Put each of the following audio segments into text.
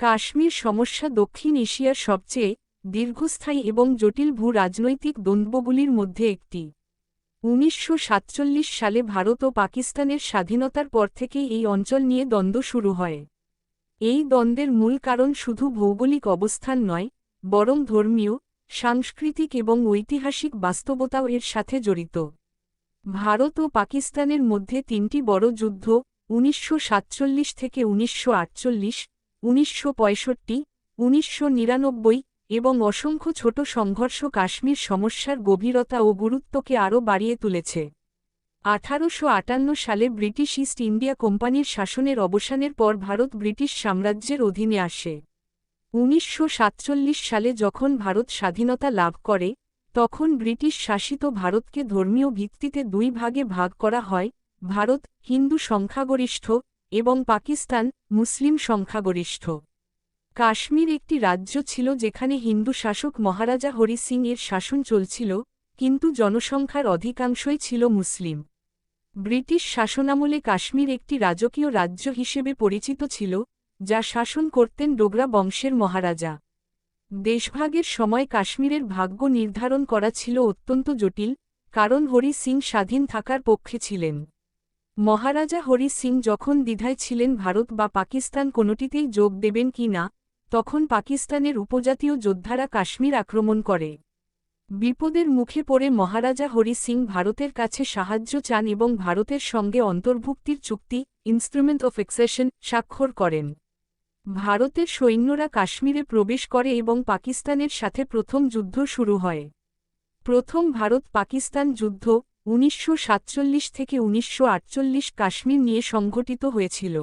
কাশ্মীর সমস্যা দক্ষিণ এশিয়ার সবচেয়ে দীর্ঘস্থায়ী এবং জটিল ভূ রাজনৈতিক দ্বন্দ্বগুলির মধ্যে একটি। উনিশশো সাতচল্লিশ সালে ভারত ও পাকিস্তানের স্বাধীনতার পর থেকে এই অঞ্চল নিয়ে দ্বন্দ্ব শুরু হয়। এই দ্বন্দ্বের মূল কারণ শুধু ভৌগোলিক অবস্থান নয়, বরং ধর্মীয়, সাংস্কৃতিক এবং ঐতিহাসিক বাস্তবতাও এর সাথে জড়িত। ভারত ও পাকিস্তানের মধ্যে তিনটি বড় যুদ্ধ, উনিশশো সাতচল্লিশ থেকে উনিশশো আটচল্লিশ উনিশশো পঁয়ষট্টি, উনিশশো নিরানব্বই এবং অসংখ্য ছোট সংঘর্ষ কাশ্মীর সমস্যার গভীরতা ও গুরুত্বকে আরও বাড়িয়ে তুলেছে। আঠারোশো আটান্ন সালে ব্রিটিশ ইস্ট ইন্ডিয়া কোম্পানির শাসনের অবসানের পর ভারত ব্রিটিশ সাম্রাজ্যের অধীনে আসে। উনিশশো সাতচল্লিশ সালে যখন ভারত স্বাধীনতা লাভ করে, তখন ব্রিটিশ শাসিত ভারতকে ধর্মীয় ভিত্তিতে দুই ভাগে ভাগ করা হয়, ভারত হিন্দু সংখ্যাগরিষ্ঠ এবং পাকিস্তান মুসলিম সংখ্যাগরিষ্ঠ। কাশ্মীর একটি রাজ্য ছিল যেখানে হিন্দু শাসক মহারাজা হরি সিং এর শাসন চলছিল, কিন্তু জনসংখ্যার অধিকাংশই ছিল মুসলিম। ব্রিটিশ শাসনামলে কাশ্মীর একটি রাজকীয় রাজ্য হিসেবে পরিচিত ছিল, যা শাসন করতেন ডোগরা বংশের মহারাজা। দেশভাগের সময় কাশ্মীরের ভাগ্য নির্ধারণ করা ছিল অত্যন্ত জটিল, কারণ হরি সিং স্বাধীন থাকার পক্ষে ছিলেন। মহারাজা হরি সিং যখন দ্বিধায় ছিলেন ভারত বা পাকিস্তান কোনোটিতেই যোগ দেবেন কি না, তখন পাকিস্তানের উপজাতীয় যোদ্ধারা কাশ্মীর আক্রমণ করে। বিপদের মুখে পড়ে মহারাজা হরি সিং ভারতের কাছে সাহায্য চান এবং ভারতের সঙ্গে অন্তর্ভুক্তির চুক্তি ইনস্ট্রুমেন্ট অফ এক্সেশন স্বাক্ষর করেন। ভারতের সৈন্যরা কাশ্মীরে প্রবেশ করে এবং পাকিস্তানের সাথে প্রথম যুদ্ধ শুরু হয়। প্রথম ভারত পাকিস্তান যুদ্ধ উনিশশো সাতচল্লিশ থেকে উনিশশো আটচল্লিশ কাশ্মীর নিয়ে সংঘটিত হয়েছিল।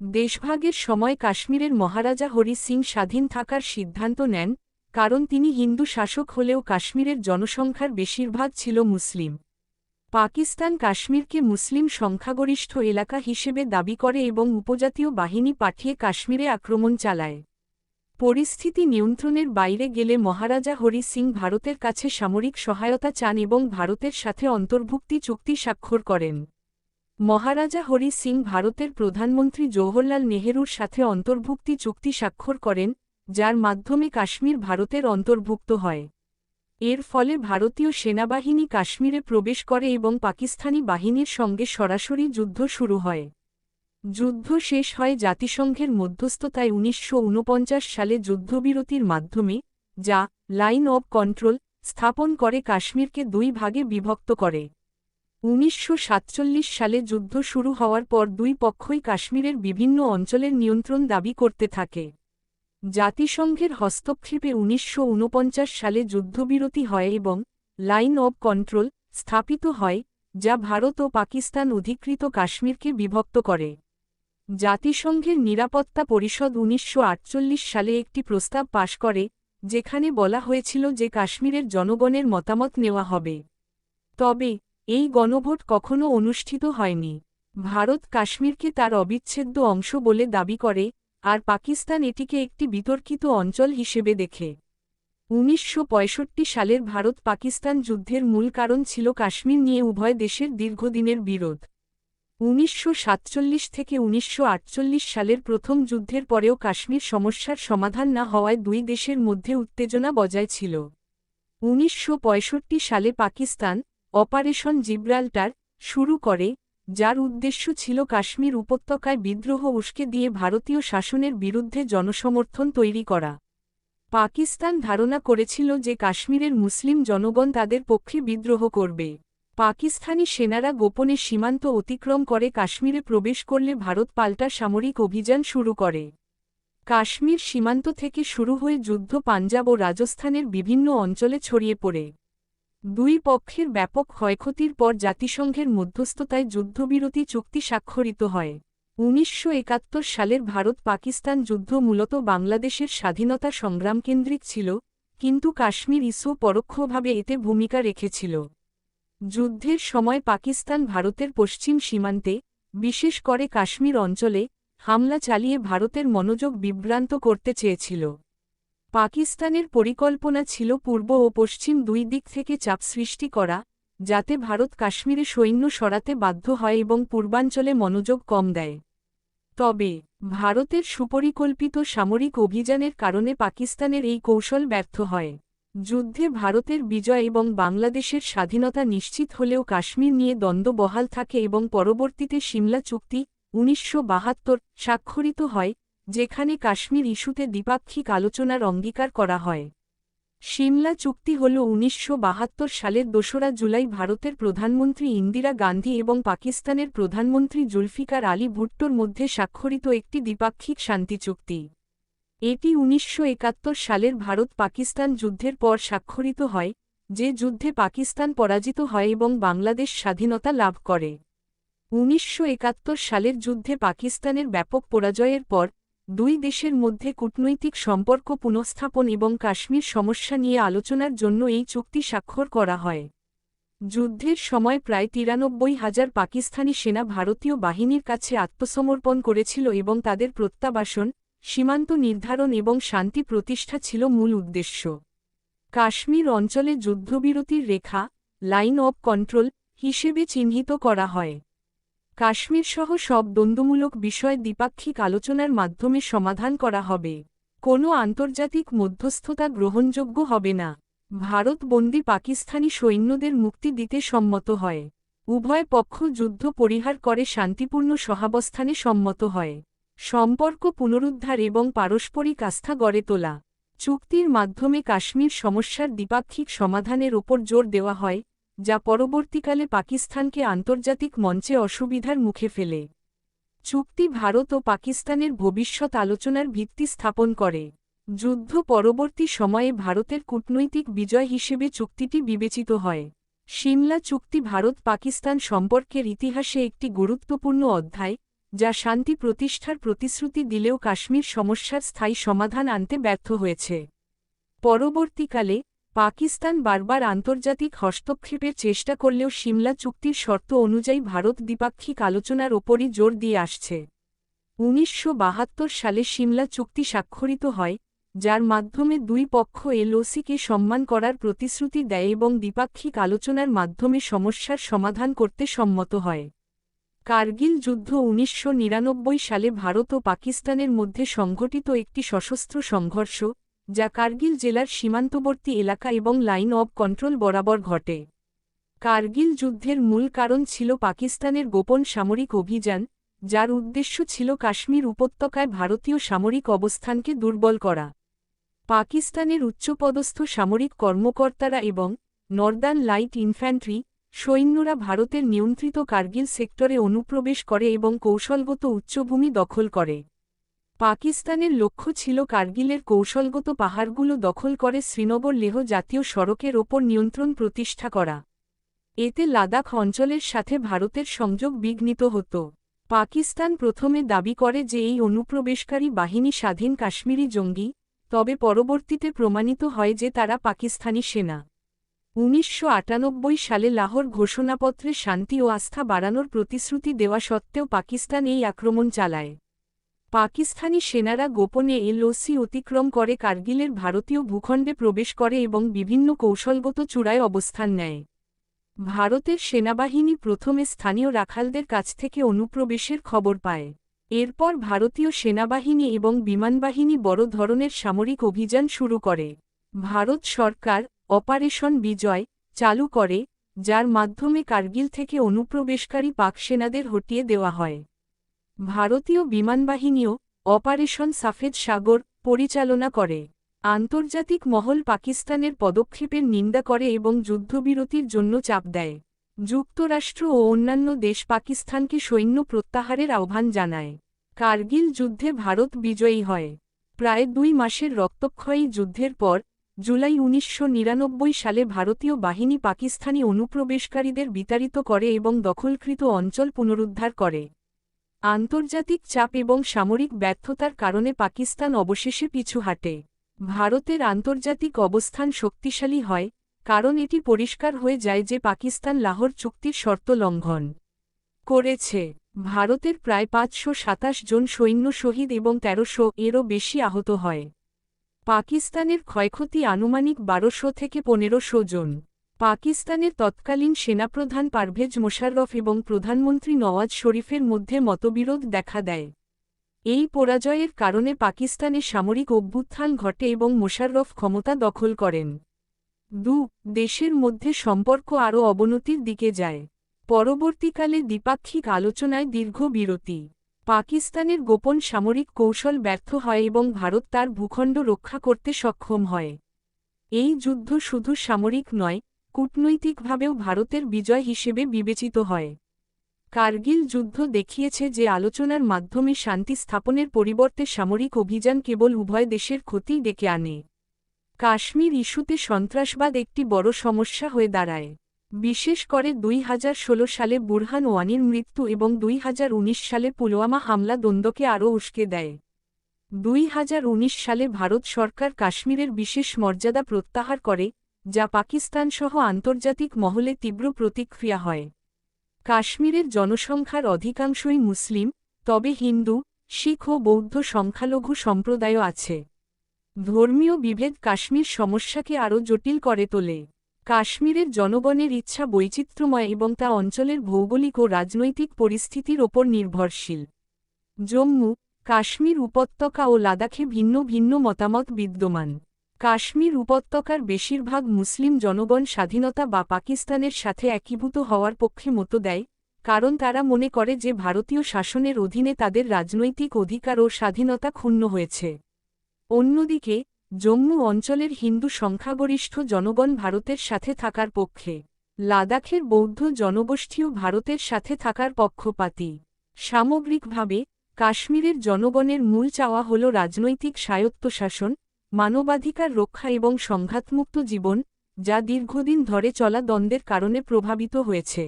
দেশভাগের সময় কাশ্মীরের মহারাজা হরি সিং স্বাধীন থাকার সিদ্ধান্ত নেন, কারণ তিনি হিন্দু শাসক হলেও কাশ্মীরের জনসংখ্যার বেশিরভাগ ছিল মুসলিম। পাকিস্তান কাশ্মীরকে মুসলিম সংখ্যাগরিষ্ঠ এলাকা হিসেবে দাবি করে এবং উপজাতীয় বাহিনী পাঠিয়ে কাশ্মীরে আক্রমণ চালায়। পরিস্থিতি নিয়ন্ত্রণের বাইরে গেলে মহারাজা হরি সিং ভারতের কাছে সামরিক সহায়তা চান এবং ভারতের সাথে অন্তর্ভুক্তি চুক্তি স্বাক্ষর করেন। মহারাজা হরি সিং ভারতের প্রধানমন্ত্রী জওহরলাল নেহরুর সাথে অন্তর্ভুক্তি চুক্তি স্বাক্ষর করেন, যার মাধ্যমে কাশ্মীর ভারতের অন্তর্ভুক্ত হয়। এর ফলে ভারতীয় সেনাবাহিনী কাশ্মীরে প্রবেশ করে এবং পাকিস্তানি বাহিনীর সঙ্গে সরাসরি যুদ্ধ শুরু হয়। যুদ্ধ শেষ হয় জাতিসংঘের মধ্যস্থতায় উনিশশো ঊনপঞ্চাশ সালে যুদ্ধবিরতির মাধ্যমে, যা লাইন অব কন্ট্রোল স্থাপন করে কাশ্মীরকে দুই ভাগে বিভক্ত করে। উনিশশো সাতচল্লিশ সালে যুদ্ধ শুরু হওয়ার পর দুই পক্ষই কাশ্মীরের বিভিন্ন অঞ্চলের নিয়ন্ত্রণ দাবি করতে থাকে। জাতিসংঘের হস্তক্ষেপে উনিশশো ঊনপঞ্চাশ সালে যুদ্ধবিরতি হয় এবং লাইন অব কন্ট্রোল স্থাপিত হয়, যা ভারত ও পাকিস্তান অধিকৃত কাশ্মীরকে বিভক্ত করে। জাতিসংঘের নিরাপত্তা পরিষদ উনিশশো আটচল্লিশ সালে একটি প্রস্তাব পাশ করে, যেখানে বলা হয়েছিল যে কাশ্মীরের জনগণের মতামত নেওয়া হবে। তবে, এই গণভোট কখনও অনুষ্ঠিত হয়নি। ভারত কাশ্মীরকে তার অবিচ্ছেদ্য অংশ বলে দাবি করে, আর পাকিস্তান এটিকে একটি বিতর্কিত অঞ্চল হিসেবে দেখে। উনিশশো পঁয়ষট্টি সালের ভারত পাকিস্তান যুদ্ধের মূল কারণ ছিল কাশ্মীর নিয়ে উভয় দেশের দীর্ঘদিনের বিরোধ। উনিশশো সাতচল্লিশ থেকে উনিশশো আটচল্লিশ সালের প্রথম যুদ্ধের পরেও কাশ্মীর সমস্যার সমাধান না হওয়ায় দুই দেশের মধ্যে উত্তেজনা বজায় ছিল। উনিশশো পঁয়ষট্টি সালে পাকিস্তান অপারেশন জিব্রাল্টার শুরু করে, যার উদ্দেশ্য ছিল কাশ্মীর উপত্যকায় বিদ্রোহ উস্কে দিয়ে ভারতীয় শাসনের বিরুদ্ধে জনসমর্থন তৈরি করা। পাকিস্তান ধারণা করেছিল যে কাশ্মীরের মুসলিম জনগণ তাদের পক্ষে বিদ্রোহ করবে। পাকিস্তানি সেনারা গোপনে সীমান্ত অতিক্রম করে কাশ্মীরে প্রবেশ করলে ভারত পাল্টা সামরিক অভিযান শুরু করে। কাশ্মীর সীমান্ত থেকে শুরু হয়ে যুদ্ধ পাঞ্জাব ও রাজস্থানের বিভিন্ন অঞ্চলে ছড়িয়ে পড়ে। দুই পক্ষের ব্যাপক ক্ষয়ক্ষতির পর জাতিসংঘের মধ্যস্থতায় যুদ্ধবিরতি চুক্তি স্বাক্ষরিত হয়। উনিশশো একাত্তর সালের ভারত পাকিস্তান যুদ্ধ মূলত বাংলাদেশের স্বাধীনতা সংগ্রামকেন্দ্রিক ছিল, কিন্তু কাশ্মীর ইস্যু পরোক্ষভাবে এতে ভূমিকা রেখেছিল। যুদ্ধের সময় পাকিস্তান ভারতের পশ্চিম সীমান্তে, বিশেষ করে কাশ্মীর অঞ্চলে, হামলা চালিয়ে ভারতের মনোযোগ বিভ্রান্ত করতে চেয়েছিল। পাকিস্তানের পরিকল্পনা ছিল পূর্ব ও পশ্চিম দুই দিক থেকে চাপ সৃষ্টি করা, যাতে ভারত কাশ্মীরে সৈন্য সরাতে বাধ্য হয় এবং পূর্বাঞ্চলে মনোযোগ কম দেয়। তবে, ভারতের সুপরিকল্পিত সামরিক অভিযানের কারণে পাকিস্তানের এই কৌশল ব্যর্থ হয়। যুদ্ধে ভারতের বিজয় এবং বাংলাদেশের স্বাধীনতা নিশ্চিত হলেও কাশ্মীর নিয়ে দ্বন্দ্ব বহাল থাকে এবং পরবর্তীতে সিমলা চুক্তি উনিশশো বাহাত্তর স্বাক্ষরিত হয়, যেখানে কাশ্মীর ইস্যুতে দ্বিপাক্ষিক আলোচনার অঙ্গীকার করা হয়। সিমলা চুক্তি হল উনিশশো বাহাত্তর সালের দোসরা জুলাই ভারতের প্রধানমন্ত্রী ইন্দিরা গান্ধী এবং পাকিস্তানের প্রধানমন্ত্রী জুলফিকার আলী ভুট্টোর মধ্যে স্বাক্ষরিত একটি দ্বিপাক্ষিক শান্তি চুক্তি। এটি উনিশশো একাত্তর সালের ভারত পাকিস্তান যুদ্ধের পর স্বাক্ষরিত হয়, যে যুদ্ধে পাকিস্তান পরাজিত হয় এবং বাংলাদেশ স্বাধীনতা লাভ করে। উনিশশো একাত্তর সালের যুদ্ধে পাকিস্তানের ব্যাপক পরাজয়ের পর, দুই দেশের মধ্যে কূটনৈতিক সম্পর্ক পুনঃস্থাপন এবং কাশ্মীর সমস্যা নিয়ে আলোচনার জন্য এই চুক্তি স্বাক্ষর করা হয়। যুদ্ধের সময় প্রায় তিরানব্বই হাজার পাকিস্তানি সেনা ভারতীয় বাহিনীর কাছে আত্মসমর্পণ করেছিল এবং তাদের প্রত্যাবাসন সীমান্ত নির্ধারণ এবং শান্তি প্রতিষ্ঠা ছিল মূল উদ্দেশ্য। কাশ্মীর অঞ্চলে যুদ্ধবিরতির রেখা, লাইন অব কন্ট্রোল, হিসেবে চিহ্নিত করা হয়। কাশ্মীর সহ সব দ্বন্দ্বমূলক বিষয় দ্বিপাক্ষিক আলোচনার মাধ্যমে সমাধান করা হবে। কোনো আন্তর্জাতিক মধ্যস্থতা গ্রহণযোগ্য হবে না। ভারত বন্দী পাকিস্তানি সৈন্যদের মুক্তি দিতে সম্মত হয়। উভয় পক্ষ যুদ্ধ পরিহার করে শান্তিপূর্ণ সহাবস্থানে সম্মত হয়। সম্পর্ক পুনরুদ্ধার এবং পারস্পরিক আস্থা গড়ে তোলা। চুক্তির মাধ্যমে কাশ্মীর সমস্যার দ্বিপাক্ষিক সমাধানের ওপর জোর দেওয়া হয়, যা পরবর্তীকালে পাকিস্তানকে আন্তর্জাতিক মঞ্চে অসুবিধার মুখে ফেলে। চুক্তি ভারত ও পাকিস্তানের ভবিষ্যৎ আলোচনার ভিত্তি স্থাপন করে। যুদ্ধ পরবর্তী সময়ে ভারতের কূটনৈতিক বিজয় হিসেবে চুক্তিটি বিবেচিত হয়। সিমলা চুক্তি ভারত পাকিস্তান সম্পর্কের ইতিহাসে একটি গুরুত্বপূর্ণ অধ্যায় যা শান্তি প্রতিষ্ঠার প্রতিশ্রুতি দিলেও কাশ্মীর সমস্যার স্থায়ী সমাধান আনতে ব্যর্থ হয়েছে। পরবর্তীকালে, পাকিস্তান বারবার আন্তর্জাতিক হস্তক্ষেপের চেষ্টা করলেও সিমলা চুক্তির শর্ত অনুযায়ী ভারত দ্বিপাক্ষিক আলোচনার ওপরই জোর দিয়ে আসছে। উনিশশো বাহাত্তর সালে সিমলা চুক্তি স্বাক্ষরিত হয়, যার মাধ্যমে দুই পক্ষ এলওসিকে সম্মান করার প্রতিশ্রুতি দেয় এবং দ্বিপাক্ষিক আলোচনার মাধ্যমে সমস্যার সমাধান করতে সম্মত হয়। কার্গিল যুদ্ধ উনিশশো নিরানব্বই সালে ভারত ও পাকিস্তানের মধ্যে সংঘটিত একটি সশস্ত্র সংঘর্ষ, যা কার্গিল জেলার সীমান্তবর্তী এলাকা এবং লাইন অব কন্ট্রোল বরাবর ঘটে। কার্গিল যুদ্ধের মূল কারণ ছিল পাকিস্তানের গোপন সামরিক অভিযান, যার উদ্দেশ্য ছিল কাশ্মীর উপত্যকায় ভারতীয় সামরিক অবস্থানকে দুর্বল করা। পাকিস্তানের উচ্চপদস্থ সামরিক কর্মকর্তারা এবং নর্দার্ন লাইট ইনফ্যান্ট্রি সৈন্যরা ভারতের নিয়ন্ত্রিত কার্গিল সেক্টরে অনুপ্রবেশ করে এবং কৌশলগত উচ্চভূমি দখল করে। পাকিস্তানের লক্ষ্য ছিল কার্গিলের কৌশলগত পাহাড়গুলো দখল করে শ্রীনগর লেহ জাতীয় সড়কের ওপর নিয়ন্ত্রণ প্রতিষ্ঠা করা। এতে লাদাখ অঞ্চলের সাথে ভারতের সংযোগ বিঘ্নিত হতো। পাকিস্তান প্রথমে দাবি করে যে এই অনুপ্রবেশকারী বাহিনী স্বাধীন কাশ্মীরি জঙ্গি, তবে পরবর্তীতে প্রমাণিত হয় যে তারা পাকিস্তানি সেনা। উনিশশো আটানব্বই সালে লাহোর ঘোষণাপত্রে শান্তি ও আস্থা বাড়ানোর প্রতিশ্রুতি দেওয়া সত্ত্বেও পাকিস্তান এই আক্রমণ চালায়। পাকিস্তানি সেনারা গোপনে এলওসি অতিক্রম করে, কার্গিলের ভারতীয় ভূখণ্ডে প্রবেশ করে এবং বিভিন্ন কৌশলগত চূড়ায় অবস্থান নেয়। ভারতের সেনাবাহিনী প্রথমে স্থানীয় রাখালদের কাছ থেকে অনুপ্রবেশের খবর পায়। এরপর ভারতীয় সেনাবাহিনী এবং বিমানবাহিনী বড় ধরনের সামরিক অভিযান শুরু করে। ভারত সরকার অপারেশন বিজয় চালু করে, যার মাধ্যমে কার্গিল থেকে অনুপ্রবেশকারী পাক সেনাদের হটিয়ে দেওয়া হয়। ভারতীয় বিমানবাহিনীও অপারেশন সাফেদ সাগর পরিচালনা করে। আন্তর্জাতিক মহল পাকিস্তানের পদক্ষেপের নিন্দা করে এবং যুদ্ধবিরতির জন্য চাপ দেয়। যুক্তরাষ্ট্র ও অন্যান্য দেশ পাকিস্তানকে সৈন্য প্রত্যাহারের আহ্বান জানায়। কার্গিল যুদ্ধে ভারত বিজয়ী হয়। প্রায় দুই মাসের রক্তক্ষয়ী যুদ্ধের পর জুলাই উনিশশো নিরানব্বই সালে ভারতীয় বাহিনী পাকিস্তানি অনুপ্রবেশকারীদের বিতাড়িত করে এবং দখলকৃত অঞ্চল পুনরুদ্ধার করে। আন্তর্জাতিক চাপ এবং সামরিক ব্যর্থতার কারণে পাকিস্তান অবশেষে পিছু হাঁটে। ভারতের আন্তর্জাতিক অবস্থান শক্তিশালী হয়, কারণ এটি পরিষ্কার হয়ে যায় যে পাকিস্তান লাহোর চুক্তির শর্ত লঙ্ঘন করেছে। ভারতের প্রায় পাঁচশো সাতাশ জন সৈন্য শহীদ এবং তেরোশো এরও বেশি আহত হয়। পাকিস্তানের ক্ষয়ক্ষতি আনুমানিক বারোশো থেকে পনেরোশো জন। পাকিস্তানের তৎকালীন সেনাপ্রধান পারভেজ মোশাররফ এবং প্রধানমন্ত্রী নওয়াজ শরীফের মধ্যে মতবিরোধ দেখা দেয়। এই পরাজয়ের কারণে পাকিস্তানে সামরিক অভ্যুত্থান ঘটে এবং মোশাররফ ক্ষমতা দখল করেন। দু, দেশের মধ্যে সম্পর্ক আরও অবনতির দিকে যায়। পরবর্তীকালে দ্বিপাক্ষিক আলোচনায় দীর্ঘ বিরতি। পাকিস্তানের গোপন সামরিক কৌশল ব্যর্থ হয় এবং ভারত তার ভূখণ্ড রক্ষা করতে সক্ষম হয়। এই যুদ্ধ শুধু সামরিক নয়, কূটনৈতিকভাবেও ভারতের বিজয় হিসেবে বিবেচিত হয়। কার্গিল যুদ্ধ দেখিয়েছে যে আলোচনার মাধ্যমে শান্তি স্থাপনের পরিবর্তে সামরিক অভিযান কেবল উভয় দেশের ক্ষতিই ডেকে আনে। কাশ্মীর ইস্যুতে সন্ত্রাসবাদ একটি বড় সমস্যা হয়ে দাঁড়ায়। বিশেষ করে দুই হাজার ষোলো সালে বুরহান ওয়ানির মৃত্যু এবং দুই হাজার উনিশ সালে পুলওয়ামা হামলা দ্বন্দ্বকে আরও উস্কে দেয়। দুই হাজার উনিশ সালে ভারত সরকার কাশ্মীরের বিশেষ মর্যাদা প্রত্যাহার করে, যা পাকিস্তানসহ আন্তর্জাতিক মহলে তীব্র প্রতিক্রিয়া হয়। কাশ্মীরের জনসংখ্যার অধিকাংশই মুসলিম, তবে হিন্দু, শিখ ও বৌদ্ধ সংখ্যালঘু সম্প্রদায়ও আছে। ধর্মীয় বিভেদ কাশ্মীর সমস্যাকে আরও জটিল করে তোলে। কাশ্মীরের জনগণের ইচ্ছা বৈচিত্র্যময় এবং তা অঞ্চলের ভৌগোলিক ও রাজনৈতিক পরিস্থিতির ওপর নির্ভরশীল। জম্মু, কাশ্মীর উপত্যকা ও লাদাখে ভিন্ন ভিন্ন মতামত বিদ্যমান। কাশ্মীর উপত্যকার বেশিরভাগ মুসলিম জনগণ স্বাধীনতা বা পাকিস্তানের সাথে একীভূত হওয়ার পক্ষে মতো দেয়, কারণ তারা মনে করে যে ভারতীয় শাসনের অধীনে তাদের রাজনৈতিক অধিকার ও স্বাধীনতা ক্ষুণ্ণ হয়েছে। অন্যদিকে জম্মু অঞ্চলের হিন্দু সংখ্যাগরিষ্ঠ জনগণ ভারতের সাথে থাকার পক্ষে, লাদাখের বৌদ্ধ জনগোষ্ঠীও ভারতের সাথে থাকার পক্ষপাতী। সামগ্রিকভাবে, কাশ্মীরের জনগণের মূল চাওয়া হল রাজনৈতিক স্বায়ত্তশাসন, মানবাধিকার রক্ষা এবং সংঘাতমুক্ত জীবন, যা দীর্ঘদিন ধরে চলা দ্বন্দ্বের কারণে প্রভাবিত হয়েছে।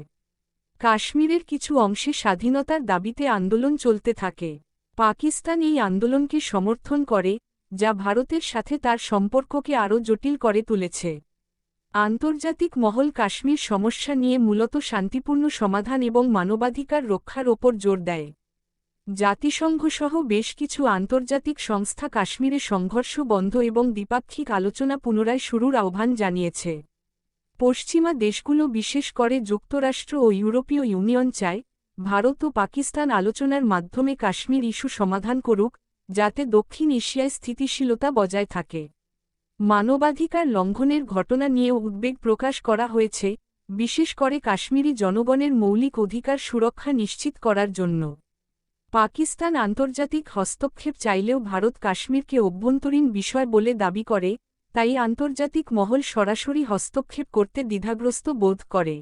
কাশ্মীরের কিছু অংশে স্বাধীনতার দাবিতে আন্দোলন চলতে থাকে। পাকিস্তান এই আন্দোলনকে সমর্থন করে যা ভারতের সাথে তার সম্পর্ককে আরও জটিল করে তুলেছে। আন্তর্জাতিক মহল কাশ্মীর সমস্যা নিয়ে মূলত শান্তিপূর্ণ সমাধান এবং মানবাধিকার রক্ষার ওপর জোর দেয়। জাতিসংঘসহ বেশ কিছু আন্তর্জাতিক সংস্থা কাশ্মীরে সংঘর্ষ বন্ধ এবং দ্বিপাক্ষিক আলোচনা পুনরায় শুরুর আহ্বান জানিয়েছে। পশ্চিমা দেশগুলো বিশেষ করে যুক্তরাষ্ট্র ও ইউরোপীয় ইউনিয়ন চায়, ভারত ও পাকিস্তান আলোচনার মাধ্যমে কাশ্মীর ইস্যু সমাধান করুক যাতে দক্ষিণ এশিয়ায় স্থিতিশীলতা বজায় থাকে। মানবাধিকার লঙ্ঘনের ঘটনা নিয়েও উদ্বেগ প্রকাশ করা হয়েছে, বিশেষ করে কাশ্মীরি জনগণের মৌলিক অধিকার সুরক্ষা নিশ্চিত করার জন্য। পাকিস্তান আন্তর্জাতিক হস্তক্ষেপ চাইলেও ভারত কাশ্মীরকে অভ্যন্তরীণ বিষয় বলে দাবি করে, তাই আন্তর্জাতিক মহল সরাসরি হস্তক্ষেপ করতে দ্বিধাগ্রস্ত বোধ করে।